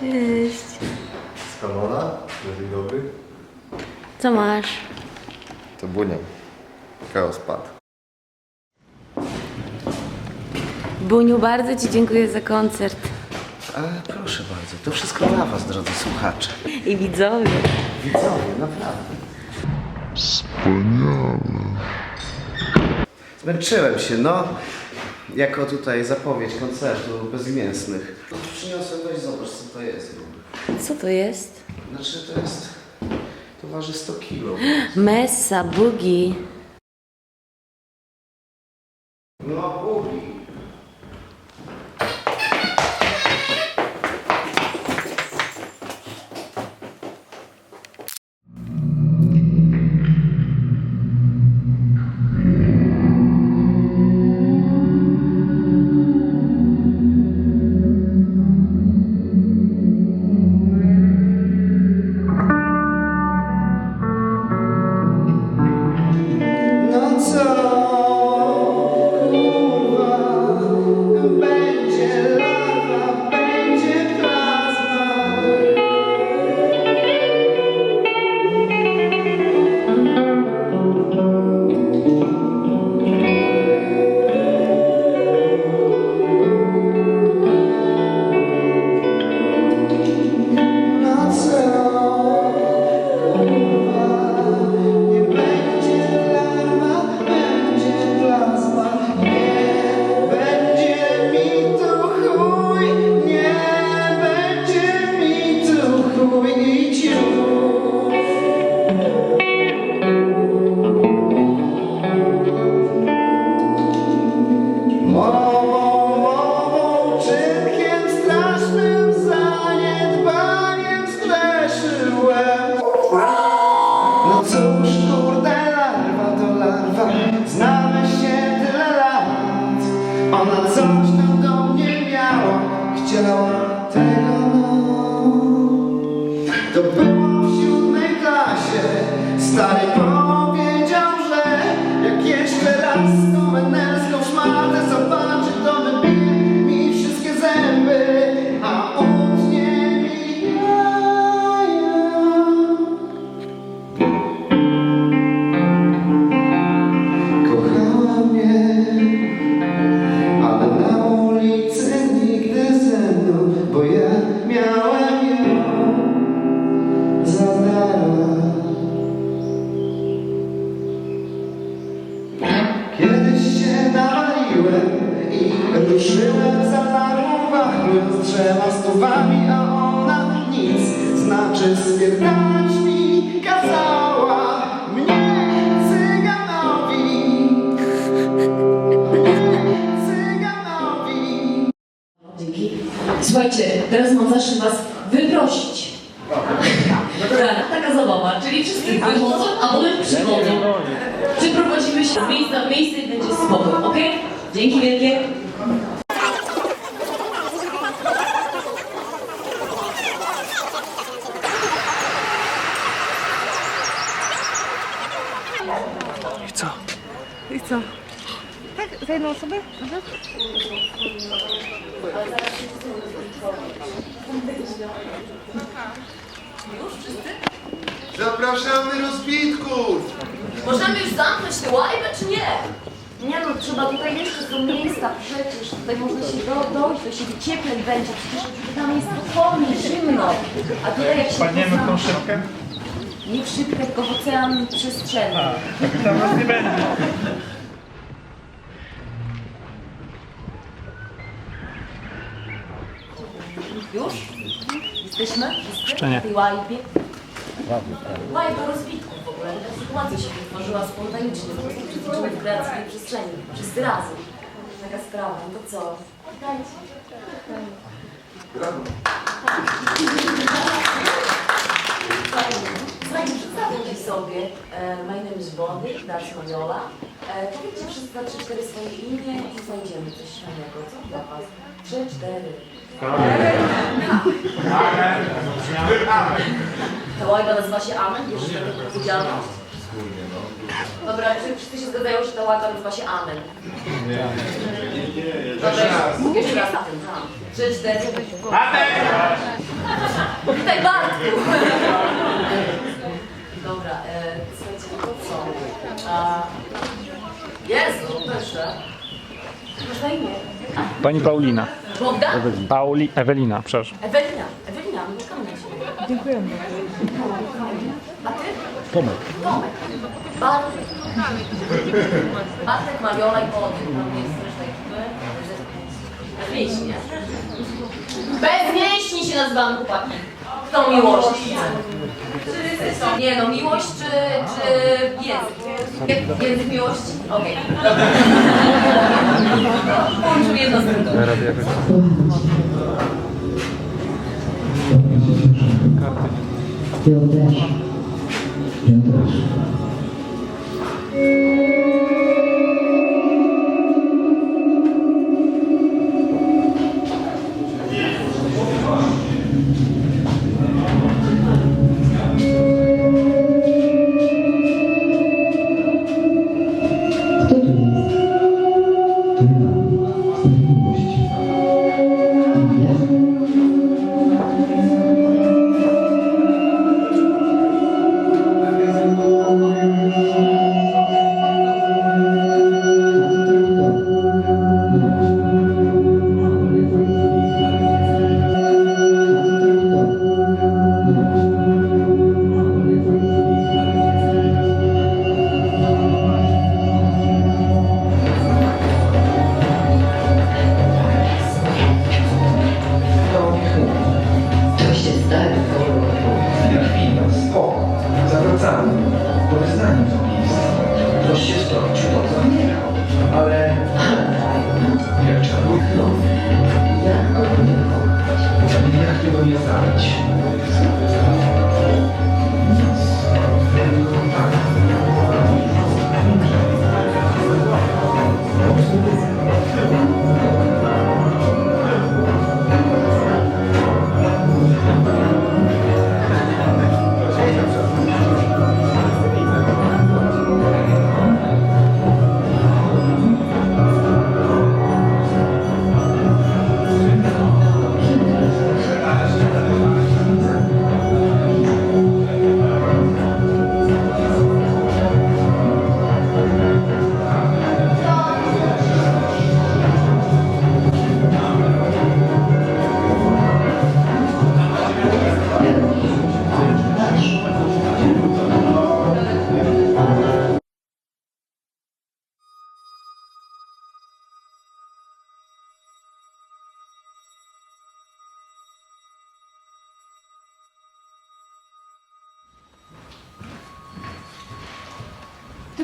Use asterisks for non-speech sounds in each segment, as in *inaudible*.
Cześć. Skamona, dzień dobry. Co masz? To Bunia. Chaos padł. Buniu, bardzo Ci dziękuję za koncert. Ale proszę bardzo, to wszystko dla was, drodzy słuchacze. I widzowie. Widzowie, naprawdę. Zmęczyłem się, no. Jako tutaj zapowiedź koncertu bezimięsnych. No, przyniosłem, weź zobacz co to jest. Co to jest? Znaczy to jest... To waży 100 kilo. *gasps* Messa, bugi. Bo ja miałem ją za darmo. Kiedyś się nawaliłem i ruszyłem za darmo, wachlując drzewa stówami, a ona nic, znaczy spierdalać Słuchajcie, teraz mam zaszczyt was wyprosić. Tak, taka zabawa, czyli wszyscy wychodzą, a potem przychodzą. Przeprowadzimy się miejsca w miejsce i będzie spokój, ok? Dzięki wielkie. Tak, za jedną osobę? Mhm. Zapraszamy rozbitków! Możemy już zamknąć tę łajbę, czy nie? Nie no, trzeba tutaj jeszcze są miejsca przecież. Tutaj można się do, dojść, to się cieplej będzie. Przecież tam jest potwornie zimno. A tutaj jak się Padniemy w tą szybkę? Nie w szybkę, tylko w ocean przestrzenny. Tam nas nie będzie. Już? Jesteśmy? Jeszcze nie. W tej łajbie? Łajba rozbitków w ogóle. Ta sytuacja się wytworzyła spontanicznie. Po prostu w kreatywnej przestrzeni. Wszyscy razem. Taka sprawa. No to co? Dajcie. Słuchajcie, przedstawcie sobie. E, my name is Bonnie, that's Maniola. E, powiedzcie wszyscy na 3-4 swoje imię i znajdziemy coś śmiesznego. Co dla was? 3-4. Ta łajba nazywa się Amen, bierzesz tę odpowiedzialność? Dobra, czy wszyscy się zgadzają, że ta łajba nazywa się Amen? Nie. Dobra, jeszcze raz. Jeszcze raz. Tam. Trzy, cztery. Witaj Bartku. Dobra, e, słuchajcie, to co? A, Jezu, proszę. Masz na imię? Pani Paulina. Bogdan? Pauli, Ewelina, przepraszam. Ewelina. Ewelina, mieszkamy na ciebie. Dziękujemy. A ty? Tomek. Tomek. Bartek. Bartek, Mariola i Podry. Tam jest reszta ekipy. Bez mięśni, nie? Bez mięśni się nazywamy chłopaki. Kto miłość? Nie no, miłość czy, czy język? Język miłości? Okej. Połączymy jedno z drugim.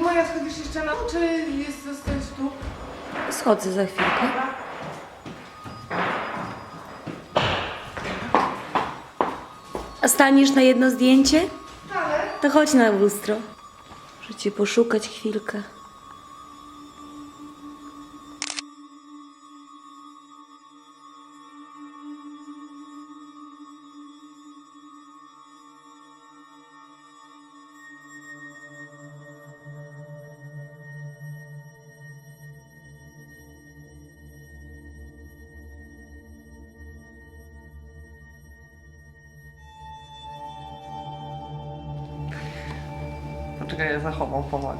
Ty moja schodzisz jeszcze na czy jest zostać tu? Schodzę za chwilkę. A staniesz na jedno zdjęcie? To chodź na lustro. Muszę cię poszukać chwilkę. Poczekaj, ja zachowam powagę.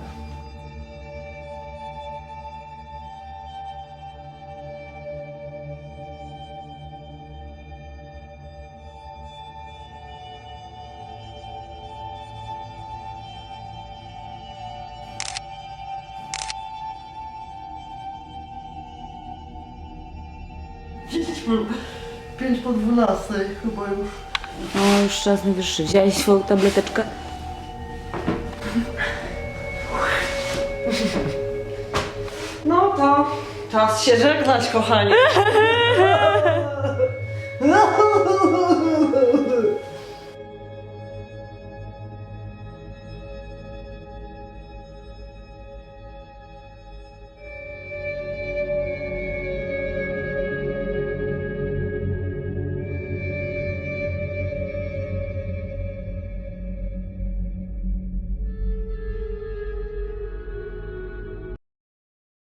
Pięć po dwunastej chyba już. No już czas najwyższy. Wziąłeś swoją tableteczkę? co? Czas się żegnać, kochani. *laughs*